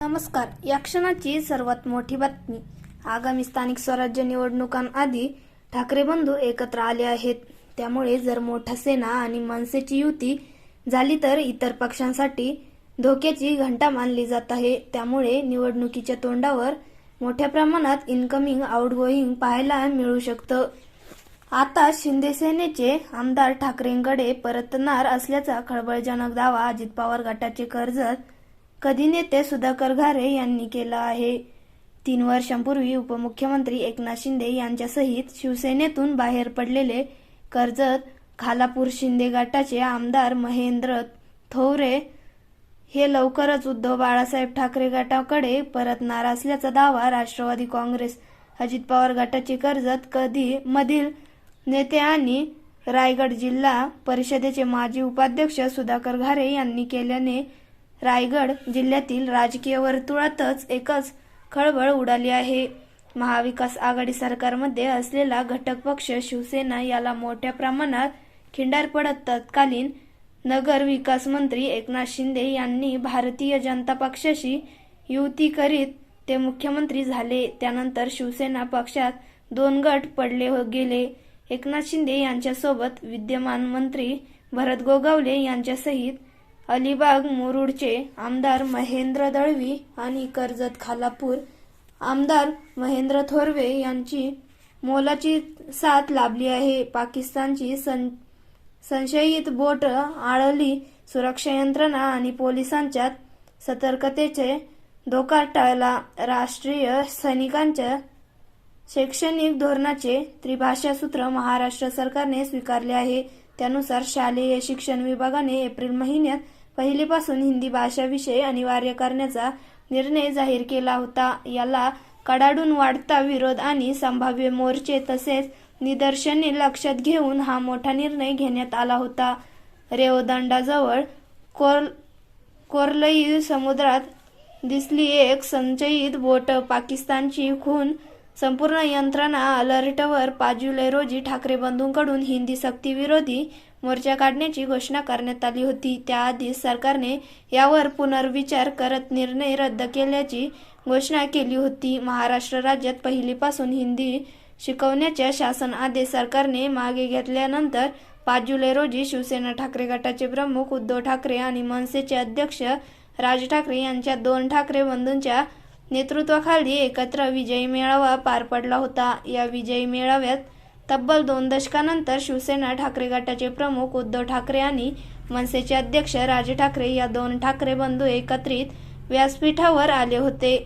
नमस्कार. या क्षणाची सर्वात मोठी बातमी. आगामी स्थानिक स्वराज्य निवडणुकांआधी ठाकरे बंधू एकत्र आले आहेत. त्यामुळे जर मोठा सेना आणि मनसेची युती झाली तर इतर पक्षांसाठी धोक्याची घंटा मानली जात आहे. त्यामुळे निवडणुकीच्या तोंडावर मोठ्या प्रमाणात इनकमिंग आउटगोईंग पाहायला मिळू शकतं. आता शिंदे सेनेचे आमदार ठाकरेंकडे परतणार असल्याचा खळबळजनक दावा अजित पवार गटाचे कर्जत कधी नेते सुधाकर घारे यांनी केलं आहे? तीन वर्षांपूर्वी उपमुख्यमंत्री एकनाथ शिंदे यांच्यासहित शिवसेनेतून बाहेर पडलेले कर्जत खालापूर शिंदे गटाचे आमदार महेंद्र थोरे हे लवकरच उद्धव बाळासाहेब ठाकरे गटाकडे परतणार असल्याचा दावा राष्ट्रवादी काँग्रेस अजित पवार गटाचे कर्जत कधी मधील नेते आणि रायगड जिल्हा परिषदेचे माजी उपाध्यक्ष सुधाकर घारे यांनी केल्याने रायगड जिल्ह्यातील राजकीय वर्तुळातच एकच खळबळ उडाली आहे. महाविकास आघाडी सरकारमध्ये असलेला घटक पक्ष शिवसेना याला मोठ्या प्रमाणात खिंडार पडत तत्कालीन नगर विकास मंत्री एकनाथ शिंदे यांनी भारतीय जनता पक्षाशी युती करीत ते मुख्यमंत्री झाले. त्यानंतर शिवसेना पक्षात दोन गट पडले हो- गेले. एकनाथ शिंदे यांच्यासोबत विद्यमान मंत्री भरत गोगावले यांच्यासहित अलिबाग मुरुडचे आमदार महेंद्र दळवी आणि कर्जत खालापूर आमदार महेंद्र थोरवे यांची मोलाची साथ लाभली आहे. पाकिस्तानची सं संशयित बोट आळली सुरक्षा यंत्रणा आणि पोलिसांच्या सतर्कतेचे धोका टाळला. राष्ट्रीय सैनिकांच्या शैक्षणिक धोरणाचे त्रिभाषा सूत्र महाराष्ट्र सरकारने स्वीकारले आहे. त्यानुसार शालेय शिक्षण विभागाने एप्रिल महिन्यात पहिलीपासून हिंदी भाषा विषय अनिवार्य करण्याचा निर्णय जाहीर केला होता. याला कडाडून वाढता विरोध आणि संभाव्य मोर्चे तसेच निदर्शने लक्षात घेऊन हा मोठा निर्णय घेण्यात आला होता. रेवदंडाजवळ कोर कोरलई समुद्रात दिसली एक संचयित बोट पाकिस्तानची खून संपूर्ण यंत्रणा अलर्टवर पाच जुलै रोजी ठाकरे बंधूंकडून हिंदी सक्तीविरोधी मोर्चा काढण्याची घोषणा करण्यात आली होती. त्याआधी सरकारने यावर पुनर्विचार करत निर्णय रद्द केल्याची घोषणा केली होती. महाराष्ट्र राज्यात पहिलीपासून हिंदी शिकवण्याच्या शासन आदेश सरकारने मागे घेतल्यानंतर पाच जुलै रोजी शिवसेना ठाकरे गटाचे प्रमुख उद्धव ठाकरे आणि मनसेचे अध्यक्ष राज ठाकरे यांच्या दोन ठाकरे बंधूंच्या नेतृत्वाखाली एकत्र विजयी मेळावा पार पडला होता. या विजयी मेळाव्यात तब्बल दोन दशकानंतर शिवसेना ठाकरे गटाचे प्रमुख उद्धव ठाकरे आणि मनसेचे अध्यक्ष राज ठाकरे या दोन ठाकरे बंधू एकत्रित व्यासपीठावर आले होते.